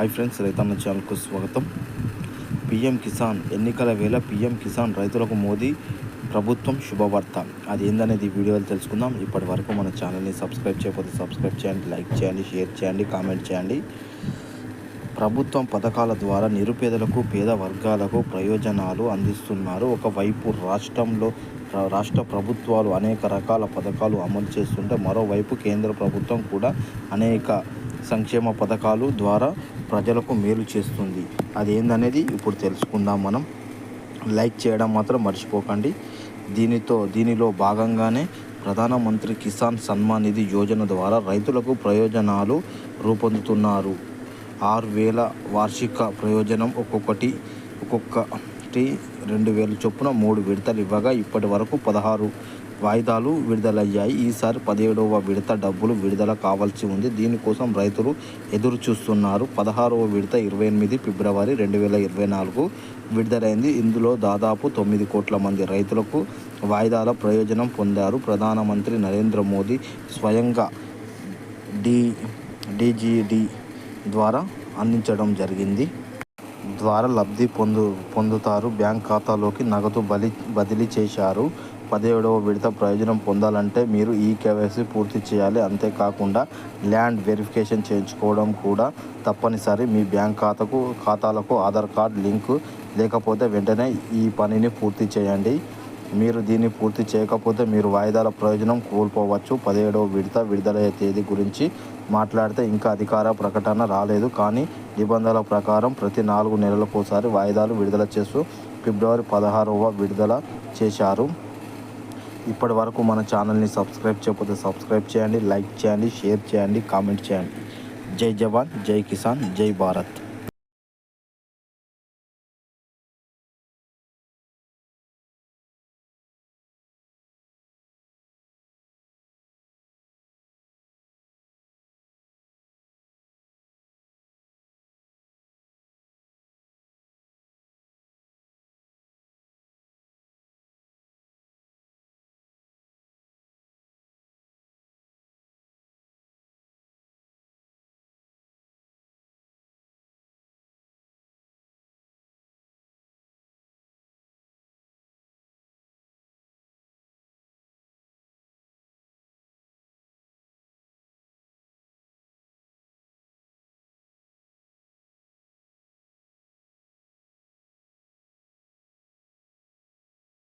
Hi friends రైతన్న ఛానల్కు స్వాగతం. పిఎం కిసాన్ ఎన్నికల వేళ పిఎం కిసాన్ రైతులకు మోదీ ప్రభుత్వం శుభవార్త. అది ఏందనేది వీడియోలు తెలుసుకుందాం. ఇప్పటి వరకు మన ఛానల్ని సబ్స్క్రైబ్ చేయకపోతే సబ్స్క్రైబ్ చేయండి లైక్ చేయండి షేర్ చేయండి కామెంట్ చేయండి. ప్రభుత్వం పథకాల ద్వారా నిరుపేదలకు పేద వర్గాలకు ప్రయోజనాలు అందిస్తున్నారు. ఒకవైపు రాష్ట్రంలో రా- రాష్ట్ర ప్రభుత్వాలు అనేక రకాల పథకాలు అమలు చేస్తుంటే మరోవైపు కేంద్ర ప్రభుత్వం కూడా అనేక సంక్షేమ పథకాలు ద్వారా ప్రజలకు మేలు చేస్తుంది. అది ఏందనేది ఇప్పుడు తెలుసుకుందాం మనం. లైక్ చేయడం మాత్రం మర్చిపోకండి. దీనితో దీనిలో భాగంగానే ప్రధానమంత్రి కిసాన్ సన్మాన్ నిధి యోజన ద్వారా రైతులకు ప్రయోజనాలు రూపొందుతున్నారు. ఆరు వేల వార్షిక ప్రయోజనం ఒక్కొక్కటి ఒక్కొక్కటి రెండు వేల చొప్పున మూడు విడతలు ఇవ్వగా ఇప్పటి వరకు పదహారు వాయిదాలు విడుదలయ్యాయి. ఈసారి పదిహేడవ విడత డబ్బులు విడుదల కావాల్సి ఉంది. దీనికోసం రైతులు ఎదురు చూస్తున్నారు పదహారవ విడత ఇరవై ఎనిమిది ఫిబ్రవరి రెండు వేల ఇరవై నాలుగు విడుదలైంది. ఇందులో దాదాపు తొమ్మిది కోట్ల మంది రైతులకు వాయిదాల ప్రయోజనం పొందారు. ప్రధానమంత్రి నరేంద్ర మోదీ స్వయంగా డి డిజిడి ద్వారా అందించడం జరిగింది. ద్వారా లబ్ధి పొందు పొందుతారు. బ్యాంక్ ఖాతాలోకి నగదు బలి బదిలీ చేశారు. పదిహేడవ విడత ప్రయోజనం పొందాలంటే మీరు ఈ కేవైసీ పూర్తి చేయాలి. అంతేకాకుండా ల్యాండ్ వెరిఫికేషన్ చేయించుకోవడం కూడా తప్పనిసరి. మీ బ్యాంక్ ఖాతాకు ఖాతాలకు ఆధార్ కార్డ్ లింకు లేకపోతే వెంటనే ఈ పనిని పూర్తి చేయండి. మీరు దీన్ని పూర్తి చేయకపోతే మీరు వాయిదాల ప్రయోజనం కోల్పోవచ్చు. పదిహేడవ విడత విడుదలయ్యే తేదీ గురించి మాట్లాడితే ఇంకా అధికార ప్రకటన రాలేదు. కానీ నిబంధనల ప్రకారం ప్రతి నాలుగు నెలలకోసారి వాయిదాలు విడుదల చేస్తూ ఫిబ్రవరి పదహారవ విడుదల చేశారు. ఇప్పటి వరకు మన ఛానల్ని సబ్స్క్రైబ్ చేయకపోతే సబ్స్క్రైబ్ చేయండి లైక్ చేయండి షేర్ చేయండి కామెంట్ చేయండి. జై జవాన్ జై కిసాన్ జై భారత్.